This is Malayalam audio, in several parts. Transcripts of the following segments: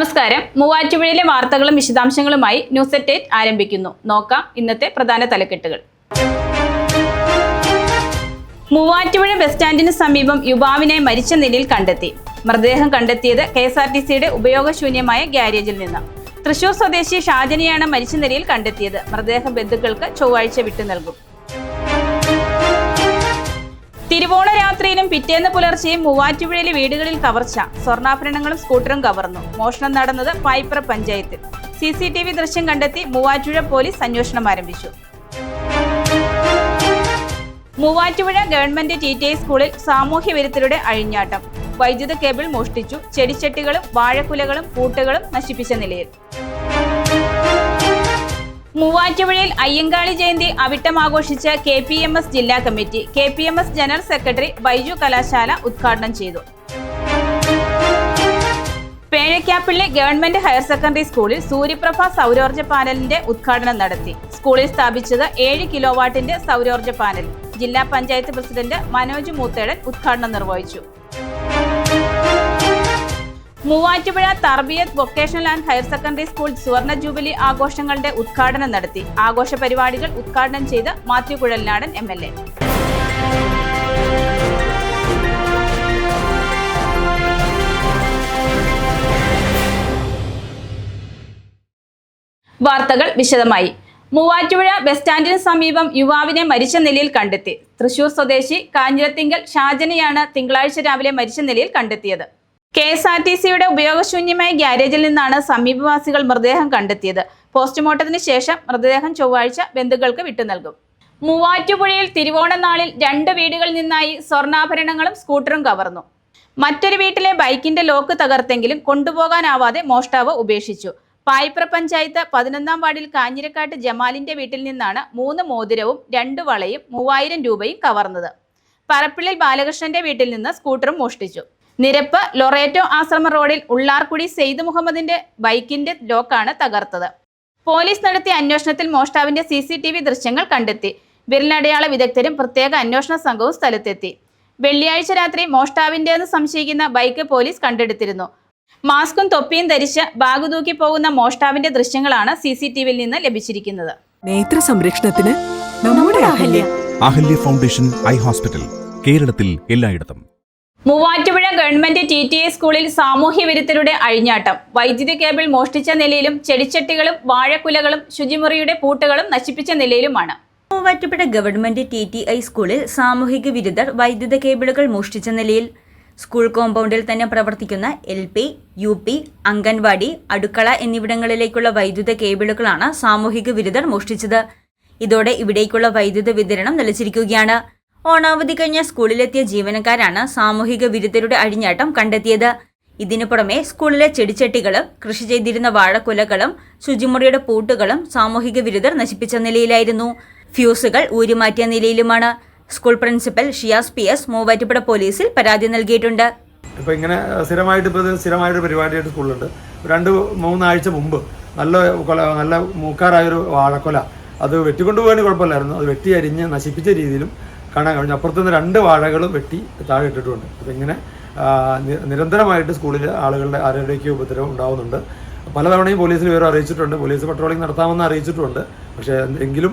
നമസ്കാരം. മൂവാറ്റുപുഴയിലെ വാർത്തകളും വിശദാംശങ്ങളുമായി ന്യൂസ് എയ്റ്റ് ആരംഭിക്കുന്നു. നോക്കാം ഇന്നത്തെ പ്രധാന തലക്കെട്ടുകൾ. മൂവാറ്റുപുഴ ബസ് സ്റ്റാൻഡിന് സമീപം യുവാവിനെ മരിച്ച നിലയിൽ കണ്ടെത്തി. മൃതദേഹം കണ്ടെത്തിയത് കെ എസ് ആർ ടി സിയുടെ ഉപയോഗശൂന്യമായ ഗ്യാരേജിൽ നിന്ന്. തൃശൂർ സ്വദേശി ഷാജനെയാണ് മരിച്ച നിലയിൽ കണ്ടെത്തിയത്. മൃതദേഹം ബന്ധുക്കൾക്ക് ചൊവ്വാഴ്ച വിട്ടു നൽകും. തിരുവോണ രാത്രിയിലും പിറ്റേന്ന് പുലർച്ചെയും മൂവാറ്റുപുഴയിലെ വീടുകളിൽ കവർച്ച. സ്വർണാഭരണങ്ങളും സ്കൂട്ടറും കവർന്നു. മോഷണം നടന്നത് പായിപ്ര പഞ്ചായത്തിൽ. സി സി ടി വി ദൃശ്യം കണ്ടെത്തി മൂവാറ്റുപുഴ പോലീസ് അന്വേഷണം ആരംഭിച്ചു. Muvattupuzha government T T I സ്കൂളിൽ സാമൂഹ്യ വിരുദ്ധരുടെ അഴിഞ്ഞാട്ടം. വൈദ്യുത കേബിൾ മോഷ്ടിച്ചു. ചെടിച്ചട്ടികളും വാഴക്കുലകളും പൂട്ടുകളും നശിപ്പിച്ച നിലയിൽ. മൂവാറ്റുപുഴയിൽ അയ്യങ്കാളി ജയന്തി അവിട്ടം ആഘോഷിച്ച കെ പി എം എസ് ജില്ലാ committee K P M S general secretary Baiju Kalashala ഉദ്ഘാടനം ചെയ്തു. പേഴക്കാപ്പിള്ളി ഗവൺമെന്റ് ഹയർ സെക്കൻഡറി സ്കൂളിൽ സൂര്യപ്രഭ സൗരോർജ പാനലിന്റെ ഉദ്ഘാടനം നടത്തി. സ്കൂളിൽ സ്ഥാപിച്ചത് ഏഴ് കിലോവാട്ടിന്റെ സൗരോർജ പാനൽ. ജില്ലാ പഞ്ചായത്ത് പ്രസിഡന്റ് മനോജ് മൂത്തേടൻ ഉദ്ഘാടനം നിർവഹിച്ചു. Muvattupuzha Tarbiyath vocational and higher secondary school സുവർണ ജൂബിലി ആഘോഷങ്ങളുടെ ഉദ്ഘാടനം നടത്തി. ആഘോഷ പരിപാടികൾ ഉദ്ഘാടനം ചെയ്ത് Mathew Kuzhalnadan M L A. വാർത്തകൾ വിശദമായി. മൂവാറ്റുപുഴ ബസ് സ്റ്റാൻഡിന് സമീപം യുവാവിനെ മരിച്ച നിലയിൽ കണ്ടെത്തി. തൃശൂർ സ്വദേശി കാഞ്ഞിരത്തിങ്കൽ ഷാജനെയാണ് തിങ്കളാഴ്ച രാവിലെ മരിച്ച നിലയിൽ കണ്ടെത്തിയത്. കെ എസ് ആർ ടി സിയുടെ ഉപയോഗശൂന്യമായ ഗ്യാരേജിൽ നിന്നാണ് സമീപവാസികൾ മൃതദേഹം കണ്ടെത്തിയത്. പോസ്റ്റ്മോർട്ടത്തിന് ശേഷം മൃതദേഹം ചൊവ്വാഴ്ച ബന്ധുക്കൾക്ക് വിട്ടു നൽകും. മൂവാറ്റുപുഴയിൽ തിരുവോണനാളിൽ രണ്ട് വീടുകളിൽ നിന്നായി സ്വർണാഭരണങ്ങളും സ്കൂട്ടറും കവർന്നു. മറ്റൊരു വീട്ടിലെ ബൈക്കിന്റെ ലോക്ക് തകർത്തെങ്കിലും കൊണ്ടുപോകാനാവാതെ മോഷ്ടാവ് ഉപേക്ഷിച്ചു. പായിപ്ര പഞ്ചായത്ത് പതിനൊന്നാം വാർഡിൽ കാഞ്ഞിരക്കാട്ട് ജമാലിന്റെ വീട്ടിൽ നിന്നാണ് മൂന്ന് മോതിരവും രണ്ട് വളയും മൂവായിരം രൂപയും കവർന്നത്. പറപ്പിള്ളിൽ ബാലകൃഷ്ണന്റെ വീട്ടിൽ നിന്ന് സ്കൂട്ടറും മോഷ്ടിച്ചു. നിരപ്പ് ലൊറേറ്റോ ആശ്രമ റോഡിൽ ഉള്ളാർക്കുടി സെയ്ദ് മുഹമ്മദിന്റെ ബൈക്കിന്റെ ലോക്കാണ് തകർത്തത്. പോലീസ് നടത്തിയ അന്വേഷണത്തിൽ മോഷ്ടാവിന്റെ സി സി ടി വി ദൃശ്യങ്ങൾ കണ്ടെത്തി. വിരലടയാള വിദഗ്ധരും പ്രത്യേക അന്വേഷണ സംഘവും സ്ഥലത്തെത്തി. വെള്ളിയാഴ്ച രാത്രി മോഷ്ടാവിന്റേതെന്ന് സംശയിക്കുന്ന ബൈക്ക് പോലീസ് കണ്ടെടുത്തിരുന്നു. മാസ്കും തൊപ്പിയും ധരിച്ച് ബാഗ് തൂക്കി പോകുന്ന മോഷ്ടാവിന്റെ ദൃശ്യങ്ങളാണ് സി സി ടി വിയിൽ നിന്ന് ലഭിച്ചിരിക്കുന്നത്. നേത്ര സംരക്ഷണത്തിന് നമ്മുടെ Ahalya. Ahalya foundation eye hospital കേരളത്തിൽ എല്ലായിടത്തും. Muvattupuzha government T T I സ്കൂളിൽ സാമൂഹ്യ വിരുദ്ധരുടെ അഴിഞ്ഞാട്ടം. വൈദ്യുതി കേബിൾ മോഷ്ടിച്ച നിലയിലും ചെടിച്ചട്ടികളും വാഴക്കുലകളും ശുചിമുറിയുടെ പൂട്ടുകളും നശിപ്പിച്ച നിലയിലുമാണ്. Muvattupuzha government T T I സ്കൂളിൽ സാമൂഹിക വിരുദ്ധർ വൈദ്യുത കേബിളുകൾ മോഷ്ടിച്ച നിലയിൽ. സ്കൂൾ കോമ്പൗണ്ടിൽ തന്നെ പ്രവർത്തിക്കുന്ന L P U P anganwadi അടുക്കള എന്നിവിടങ്ങളിലേക്കുള്ള വൈദ്യുത കേബിളുകളാണ് സാമൂഹിക വിരുദ്ധർ മോഷ്ടിച്ചത്. ഇതോടെ ഇവിടേക്കുള്ള വൈദ്യുത വിതരണം നിലച്ചിരിക്കുകയാണ്. ഓണാവധി കഴിഞ്ഞ സ്കൂളിലെത്തിയ ജീവനക്കാരാണ് സാമൂഹിക വിരുദ്ധരുടെ അഴിഞ്ഞാട്ടം കണ്ടെത്തിയത്. ഇതിനു പുറമെ സ്കൂളിലെ ചെടിച്ചട്ടികളും കൃഷി ചെയ്തിരുന്ന വാഴക്കുലകളും ശുചിമുറിയുടെ പൂട്ടുകളും സാമൂഹിക വിരുദ്ധർ നശിപ്പിച്ച നിലയിലായിരുന്നു. ഫ്യൂസുകൾ ഊരിമാറ്റിയ നിലയിലുമാണ്. School principal Shiyas P S Muvattupuzha പോലീസിൽ പരാതി നൽകിയിട്ടുണ്ട്. ഇപ്പോൾ ഇങ്ങനെ സ്ഥിരമായിട്ട് ഇപ്പോൾ സ്ഥിരമായിട്ട് പരിപാടിയായിട്ട് സ്കൂളിലുണ്ട്. രണ്ട് മൂന്നാഴ്ച മുമ്പ് നല്ല കൊല നല്ല മൂക്കാറായൊരു വാഴക്കൊല. അത് വെട്ടിക്കൊണ്ടുപോകാൻ കുഴപ്പമില്ലായിരുന്നു. അത് വെട്ടി അരിഞ്ഞ് നശിപ്പിച്ച രീതിയിലും കാണാൻ കഴിഞ്ഞു. അപ്പുറത്തുനിന്ന് രണ്ട് വാഴകളും വെട്ടി താഴെ ഇട്ടിട്ടുണ്ട്. അപ്പം ഇങ്ങനെ നിരന്തരമായിട്ട് സ്കൂളിൽ ആളുകളുടെ ആരോഗ്യ ഉപദ്രവം ഉണ്ടാവുന്നുണ്ട്. പലതവണയും പോലീസിൽ വിവരം അറിയിച്ചിട്ടുണ്ട്. പോലീസ് പട്രോളിംഗ് നടത്താമെന്ന് അറിയിച്ചിട്ടുണ്ട്. പക്ഷേ എങ്കിലും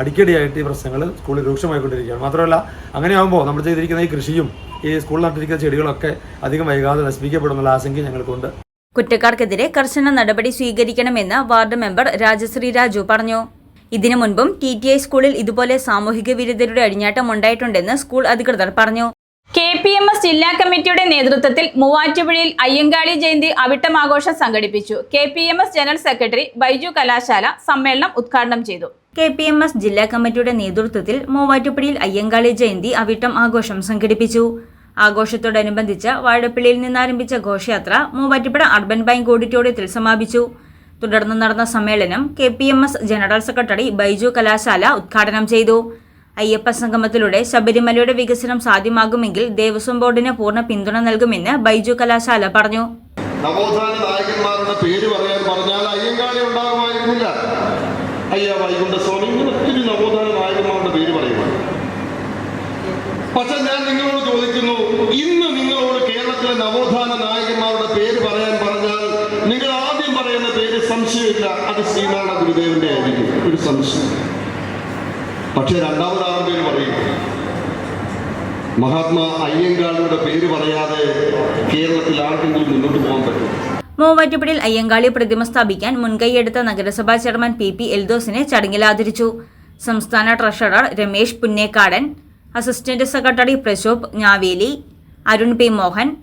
അടിക്കടിയായിട്ട് ഈ പ്രശ്നങ്ങൾ സ്കൂളിൽ രൂക്ഷമായിക്കൊണ്ടിരിക്കുകയാണ്. മാത്രമല്ല അങ്ങനെയാകുമ്പോൾ നമ്മൾ ചെയ്തിരിക്കുന്ന ഈ കൃഷിയും ഈ സ്കൂളിൽ നട്ടിരിക്കുന്ന ചെടികളൊക്കെ അധികം വൈകാതെ നശിപ്പിക്കപ്പെടുന്നുള്ള ആശങ്ക ഞങ്ങൾക്കുണ്ട്. കുറ്റക്കാർക്കെതിരെ കർശന നടപടി സ്വീകരിക്കണമെന്ന് വാർഡ് മെമ്പർ രാജശ്രീ രാജു പറഞ്ഞു. ഇതിനു മുൻപും ടി ടി ഐ സ്കൂളിൽ ഇതുപോലെ സാമൂഹിക വിരുദ്ധരുടെ അഴിഞ്ഞാട്ടം ഉണ്ടായിട്ടുണ്ടെന്ന് സ്കൂൾ അധികൃതർ പറഞ്ഞു. കെ പി എം എസ് ജില്ലാ കമ്മിറ്റിയുടെ നേതൃത്വത്തിൽ മൂവാറ്റുപുഴയിൽ അയ്യങ്കാളി ജയന്തി അവിട്ടം ആഘോഷം സംഘടിപ്പിച്ചു. K P M S general secretary Baiju Kalashala സമ്മേളനം ഉദ്ഘാടനം ചെയ്തു. കെ പി എം എസ് ജില്ലാ കമ്മിറ്റിയുടെ നേതൃത്വത്തിൽ മൂവാറ്റുപുഴയിൽ അയ്യങ്കാളി ജയന്തി അവിട്ടം ആഘോഷം സംഘടിപ്പിച്ചു. ആഘോഷത്തോടനുബന്ധിച്ച് വാഴപ്പള്ളിയിൽ നിന്നാരംഭിച്ച ഘോഷയാത്ര മൂവാറ്റുപുഴ അർബൻ ബാങ്ക് ഓഡിറ്റോറിയത്തിൽ സമാപിച്ചു. തുടർന്ന് നടന്ന സമ്മേളനം K P M S general secretary Baiju Kalashala ഉദ്ഘാടനം ചെയ്തു. അയ്യപ്പ സംഗമത്തിലൂടെ ശബരിമലയുടെ വികസനം സാധ്യമാകുമെങ്കിൽ ദേവസ്വം ബോർഡിന് പൂർണ പിന്തുണ നൽകുമെന്ന് ബൈജു കലാശാല പറഞ്ഞു. നവോത്ഥാന നായകന്മാരുടെ പേര് പറയാൻ പറഞ്ഞാൽ അയ്യങ്കാളി ഉണ്ടാകുമായിരുന്നില്ല. അയ്യ വൈകുണ്ഠസ്വാമി ഒത്തിരി നവോത്ഥാന നായകന്മാരുടെ പേര് പറയുക പക്ഷെ ഞാൻ നിങ്ങളോട് ചോദിക്കുന്നു ഇന്ന് നിങ്ങളോട് കേരളത്തിലെ നവോത്ഥാന നായകന്മാരുടെ പേര് പറയാൻ സംശയമില്ല. അത് ശ്രീനാരായണ ഗുരുദേവന്റെ ആയിരിക്കും. ഒരു സംശയം. പക്ഷെ രണ്ടാമതാളുടെ പേര് പറയും മഹാത്മാ അയ്യങ്കാളിയുടെ പേര് പറയാതെ കേരളത്തിൽ ആർക്കെങ്കിലും മുന്നോട്ട് പോകാൻ പറ്റും മൂവാറ്റുപുഴയിൽ അയ്യങ്കാളി പ്രതിമ സ്ഥാപിക്കാൻ മുൻകൈയെടുത്ത നഗരസഭാ ചെയർമാൻ പി പി എൽദോസിനെ ചടങ്ങിൽ ആദരിച്ചു. സംസ്ഥാന treasurer Ramesh Punnekadan assistant secretary Prashobh Njaveli Arun P Mohan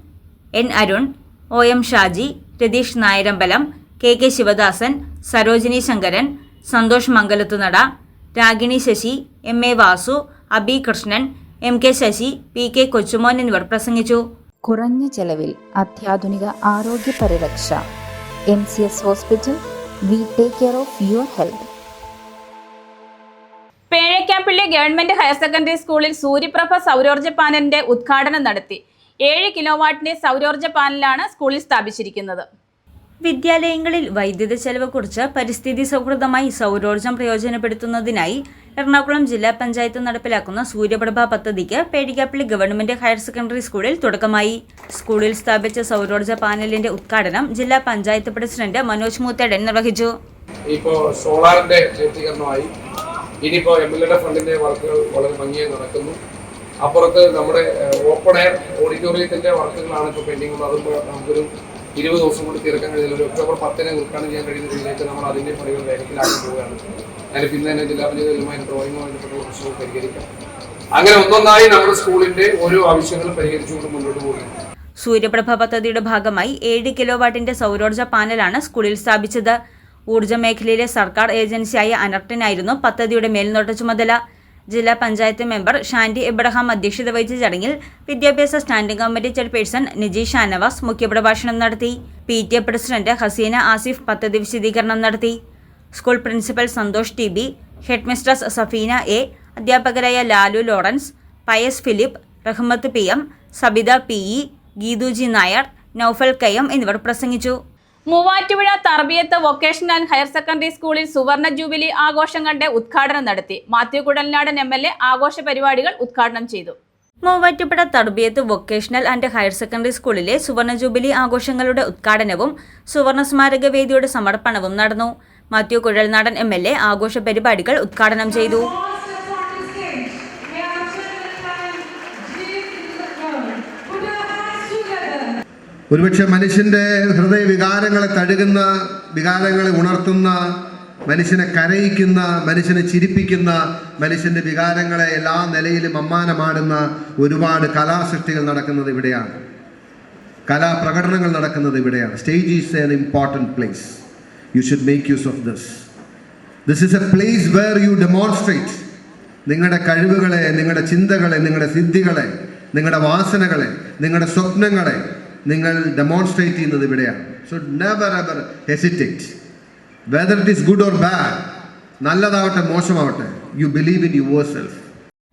N Arun O M Shaji Ratheesh Nayarambalam K K Sivadasan Sarojini Sankaran Santhosh Mangalathunada Ragini Sasi M A Vasu Abi Krishnan M K Sasi P K Kochumon എന്നിവർ പ്രസംഗിച്ചു. കുറഞ്ഞ ചെലവിൽ അത്യാധുനിക ആരോഗ്യ പരിരക്ഷ. M C S hospital. We take care of your health. Pezhakkappilly government higher secondary സ്കൂളിൽ സൂര്യപ്രഭ സൗരോർജ പാനലിന്റെ ഉദ്ഘാടനം നടത്തി. ഏഴ് കിലോവാട്ടിന്റെ സൗരോർജ പാനലാണ് സ്കൂളിൽ സ്ഥാപിച്ചിരിക്കുന്നത്. വിദ്യാലയങ്ങളിൽ വൈദ്യുത ചെലവ് കുറിച്ച് പരിസ്ഥിതി സൗഹൃദമായി സൗരോർജം പ്രയോജനപ്പെടുത്തുന്നതിനായി എറണാകുളം ജില്ലാ പഞ്ചായത്ത് നടപ്പിലാക്കുന്ന സൂര്യപ്രഭ പദ്ധതിക്ക് പേടിക്കാപ്പള്ളി ഗവൺമെന്റ് ഹയർ സെക്കൻഡറി സ്കൂളിൽ തുടക്കമായി. സ്കൂളിൽ സ്ഥാപിച്ച സൗരോർജ പാനലിന്റെ ഉദ്ഘാടനം ജില്ലാ പഞ്ചായത്ത് പ്രസിഡന്റ് മനോജ് മൂത്തേടൻ നിർവഹിച്ചു. ഇപ്പോൾ സോളാറിന്റെ ശൈത്യീകരണമായി ഇനിയിപ്പോൾ എം എൽ എയുടെ ഫണ്ടിന്റെ വർക്കുകൾ വളരെ ഭംഗിയായി നടക്കുന്നു. അപ്പുറത്ത് നമ്മുടെ ഓപ്പൺ എയർ ഓഡിറ്റോറിയത്തിന്റെ വർക്കുകളാണ് ഇപ്പോൾ പെൻഡിങ് അതുമ്പോൾ നമുക്കൊരു ഇരുപത് ദിവസം കൊണ്ട് തീർക്കാൻ കഴിയുന്ന ഒരു ഒക്ടോബർ പത്തിന് ഉദ്ഘാടനം ചെയ്യാൻ കഴിയുന്ന രീതിയിലേക്ക് നമ്മൾ അതിന്റെ പണികൾ വേഗത്തിലാക്കി പോവുകയാണ്. അതിന് പിന്നെ തന്നെ ജില്ലാ പഞ്ചായത്തുമായി ഡ്രോയിങ്ങുമായി പ്രശ്നങ്ങൾ പരിഹരിക്കാം. അങ്ങനെ ഒന്നൊന്നായി നമ്മുടെ സ്കൂളിന്റെ ഓരോ ആവശ്യങ്ങളും പരിഹരിച്ചുകൊണ്ട് മുന്നോട്ട് പോവുകയാണ്. സൂര്യപ്രഭ പദ്ധതിയുടെ ഭാഗമായി ഏഴ് കിലോ വാട്ടിന്റെ സൗരോർജ പാനലാണ് സ്കൂളിൽ സ്ഥാപിച്ചത്. ഊർജ മേഖലയിലെ സർക്കാർ ഏജൻസിയായ അനർട്ടിനായിരുന്നു പദ്ധതിയുടെ മേൽനോട്ട ചുമതല. ജില്ലാ പഞ്ചായത്ത് മെമ്പർ ഷാൻഡി എബ്രഹാം അധ്യക്ഷത വഹിച്ച ചടങ്ങിൽ വിദ്യാഭ്യാസ standing committee chairperson Niji Shanavas മുഖ്യപ്രഭാഷണം നടത്തി. P T A president Haseena Asif പദ്ധതി വിശദീകരണം നടത്തി. School principal Santhosh T B headmistress Safeena A അധ്യാപകരായ Lalu Lawrence Pius Philip Rahmath P M Sabitha P E Geethuji Nair Noufal Kayyam എന്നിവർ പ്രസംഗിച്ചു. Muvattupuzha Tharbiyath vocational and higher secondary സ്കൂളിൽ സുവർണ ജൂബിലി ആഘോഷങ്ങളുടെ ഉദ്ഘാടനം നടത്തി. Mathew Kudalnadan M L A ആഘോഷ പരിപാടികൾ ഉദ്ഘാടനം ചെയ്തു. Muvattupuzha Tharbiyath vocational and higher secondary സ്കൂളിലെ സുവർണ ജൂബിലി ആഘോഷങ്ങളുടെ ഉദ്ഘാടനവും സുവർണ സ്മാരക വേദിയുടെ സമർപ്പണവും നടന്നു. Mathew Kuzhalnadan M L A ആഘോഷ പരിപാടികൾ ഉദ്ഘാടനം ചെയ്തു. ഒരുപക്ഷെ മനുഷ്യന്റെ ഹൃദയ വികാരങ്ങളെ തഴുകുന്ന വികാരങ്ങളെ ഉണർത്തുന്ന മനുഷ്യനെ കരയിക്കുന്ന മനുഷ്യനെ ചിരിപ്പിക്കുന്ന മനുഷ്യന്റെ വികാരങ്ങളെ എല്ലാ നിലയിലും അമ്മാനമാടുന്ന ഒരുപാട് കലാസൃഷ്ടികൾ നടക്കുന്നത് ഇവിടെയാണ്. കലാപ്രകടനങ്ങൾ നടക്കുന്നത് ഇവിടെയാണ്. Stage is an important place you should make use of this this is a place where you demonstrate നിങ്ങളുടെ കഴിവുകളെ നിങ്ങളുടെ ചിന്തകളെ നിങ്ങളുടെ സിദ്ധികളെ നിങ്ങളുടെ വാസനകളെ നിങ്ങളുടെ സ്വപ്നങ്ങളെ നിങ്ങൾ ഡെമോൺസ്ട്രേറ്റ് ചെയ്യുന്നത് ഇവിടെയാണ്. So never ever hesitate whether it is good or bad നല്ലതാവട്ടെ മോശമാവട്ടെ you believe in yourself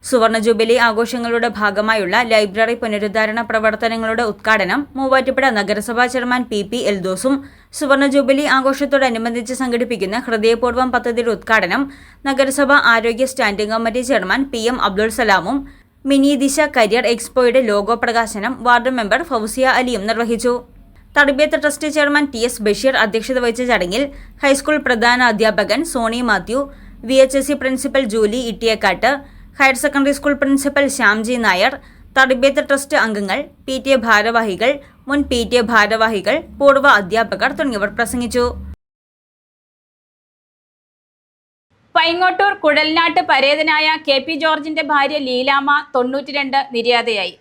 സുവർണ ജൂബിലി ആഘോഷങ്ങളുടെ ഭാഗമായുള്ള ലൈബ്രറി പുനരുദ്ധാരണ പ്രവർത്തനങ്ങളുടെ ഉദ്ഘാടനം മൂവാറ്റുപുഴ നഗരസഭാ ചെയർമാൻ പി പി എൽദോസും സുവർണ ജൂബിലി ആഘോഷത്തോടനുബന്ധിച്ച് സംഘടിപ്പിക്കുന്ന ഹൃദയപൂർവം പദ്ധതിയുടെ ഉദ്ഘാടനം നഗരസഭാ ആരോഗ്യ standing committee chairman P M Abdul സലാമും mini Disha career എക്സ്പോയുടെ ലോഗോ പ്രകാശനം വാർഡ് മെമ്പർ ഫൗസിയ അലിയും നിർവഹിച്ചു. തടിബേത്ത് trust chairman T S Basheer അധ്യക്ഷത വഹിച്ച ചടങ്ങിൽ ഹൈസ്കൂൾ പ്രധാന അധ്യാപകൻ Soni Mathew V H S C principal Julie Ittiyakkattu higher secondary school principal Shyamji Nair തടിബേത്ത് trust അംഗങ്ങൾ പി ടി എ ഭാരവാഹികൾ മുൻ പി ടി എ ഭാരവാഹികൾ പൂർവ അധ്യാപകർ തുടങ്ങിയവർ പ്രസംഗിച്ചു. പൈങ്ങോട്ടൂർ കുഴൽനാട്ട് പരേതനായ കെ പി ജോർജിന്റെ ഭാര്യ ലീലാമ്മ തൊണ്ണൂറ്റിരണ്ട് നിര്യാതയായി.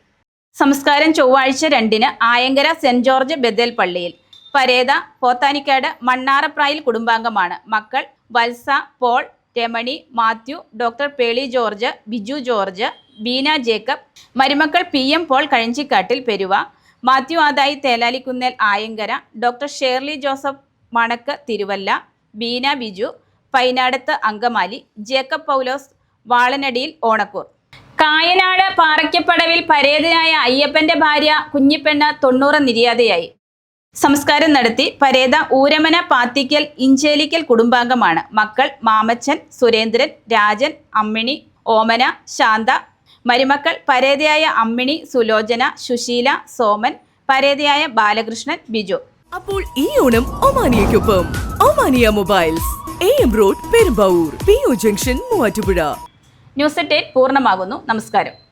സംസ്കാരം ചൊവ്വാഴ്ച രണ്ടിന് ആയങ്കര സെന്റ് ജോർജ് ബദൽ പള്ളിയിൽ പരേത പോത്താനിക്കാട് മണ്ണാറപ്രായിൽ കുടുംബാംഗമാണ്. മക്കൾ Valsa Paul Ramani Mathew doctor Pearly George Biju George Beena Jacob മരുമക്കൾ പി എം പോൾ കഴിഞ്ചിക്കാട്ടിൽ Peruva Mathew Adai Thelalikkunnel Ayankara doctor Shirley Joseph മണക്ക് Thiruvalla Beena Biju Painadath Angamaly Jacob Paulose വാളനടിയിൽ ഓണക്കൂർ. കായനാട് പാറയ്ക്കപ്പടവിൽ പരേതനായ അയ്യപ്പന്റെ ഭാര്യ കുഞ്ഞിപ്പെണ്ണ തൊണ്ണൂറ് നിര്യാതയായി. സംസ്കാരം നടത്തി പരേത ഊരമന പാത്തിക്കൽ ഇഞ്ചേലിക്കൽ കുടുംബാംഗമാണ്. മക്കൾ മാമച്ചൻ സുരേന്ദ്രൻ രാജൻ അമ്മിണി ഓമന ശാന്ത. മരുമക്കൾ പരേതയായ അമ്മിണി സുലോചന സുശീല സോമൻ. പരേതയായ ബാലകൃഷ്ണൻ ബിജു. അപ്പോൾ ഈ Onam ഒമാനിയയ്ക്കൊപ്പം. Omania mobiles. Road Perumbavoor P O junction Muvattupuzha news പൂർണമാകുന്നു. നമസ്കാരം.